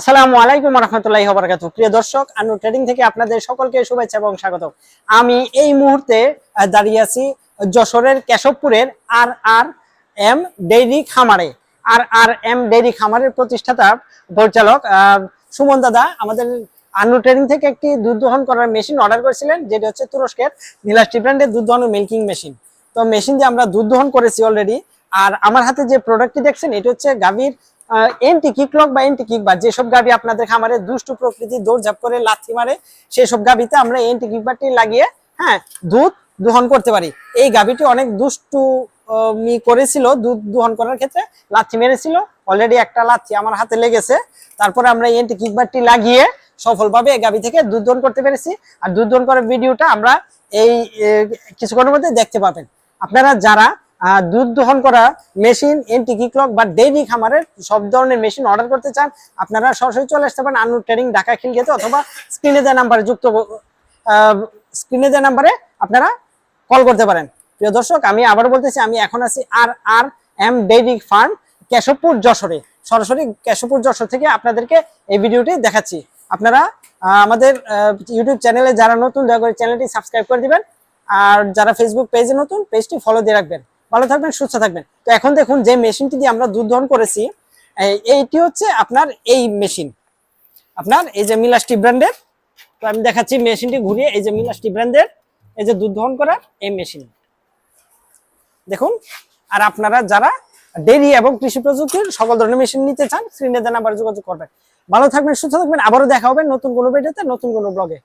আসসালামু আলাইকুম রহমতুল্লাহি বারাকাতু প্রিয় দর্শক, আনু ট্রেডিং থেকে আপনাদের সকলকে শুভেচ্ছা এবং স্বাগত আমি এই মুহূর্তে দাঁড়িয়ে আছি যশোরের কেশবপুরের আর আর এম ডেইরি খামারে। আর আর এম ডেইরি খামারের প্রতিষ্ঠাতা, পরিচালক সুমন দাদা, আমাদের আনু ট্রেডিং থেকে একটি দুধ দহন করার মেশিন অর্ডার করেছিলেন, যেটি হচ্ছে তুরস্কের নীলাস্টি ব্র্যান্ডের দুধ দহন মিল্কিং মেশিন। তো মেশিন দিয়ে আমরা দুধ দহন করেছি অলরেডি আর আমার হাতে যে প্রোডাক্টটি দেখছেন, এটি হচ্ছে গাভীর এন্টি কিকলক বা এন্টি কিকবার যেসব গাভী আপনাদের খামারে দুষ্টু প্রকৃতি দৌড়ঝাপ করে, লাথি মারে, সেসব গাভীতে আমরা এন্টি কিকবারটি লাগিয়ে হ্যাঁ দুধ দহন করতে পারি। এই গাভীটি অনেক দুষ্টু মি করেছিল, দুধ দহন করার ক্ষেত্রে লাথি মেরেছিল। অলরেডি একটা লাথি আমার হাতে লেগেছে। তারপরে আমরা এন্টি কিকবারটি লাগিয়ে সফলভাবে এই গাভী থেকে দুধ দহন করতে পেরেছি। আর দুধ দহন করার ভিডিওটা আমরা এই কিছুক্ষণের মধ্যে দেখতে পাবেন। আপনারা যারা দুধ দহন করা মেশিন এন্টি কিকলক বা ডেইরি খামারের সব ধরনের মেশিন অর্ডার করতে চান, আপনারা সরাসরি চলে আসতে পারেন আনু ট্রেডিং ঢাকা খিলগেতে অথবা স্ক্রিনে দেওয়া নাম্বারে যুক্ত স্ক্রিনে দেওয়া নাম্বারে আপনারা কল করতে পারেন। প্রিয় দর্শক, আমি আবার বলতেছি, আমি এখন আছি R R M dairy farm Keshabpur যশোরে। সরাসরি কেশবপুর যশোর থেকে আপনাদেরকে এই ভিডিওটি দেখাচ্ছি। আপনারা আমাদের ইউটিউব চ্যানেলে যারা নতুন, দয়া করে চ্যানেলটি সাবস্ক্রাইব করে দিবেন। আর যারা ফেসবুক পেজে নতুন পেজটি ফলো দিয়ে রাখবেন। ভালো থাকবেন, সুস্থ থাকবেন। তো এখন দেখুন যে মেশিনটি দিয়ে আমরা দুধ দহন করেছি এইটি হচ্ছে আপনার এই মেশিন। আপনার এই যে মিলাস্টি ব্র্যান্ডের, তো আমি দেখাচ্ছি মেশিনটি ঘুরিয়ে, এই যে মিলাস্টি ব্র্যান্ডের, এই যে দুধ দহন করার এই মেশিন। দেখুন, আর আপনারা যারা ডেরি এবং কৃষি প্রযুক্তির সকল ধরনের মেশিন নিতে চান, স্ক্রিনে দেন আবার যোগাযোগ করবেন। ভালো থাকবেন, সুস্থ থাকবেন, আবারও দেখা হবে নতুন কোনো ভিডিওতে, নতুন কোনো ব্লগে।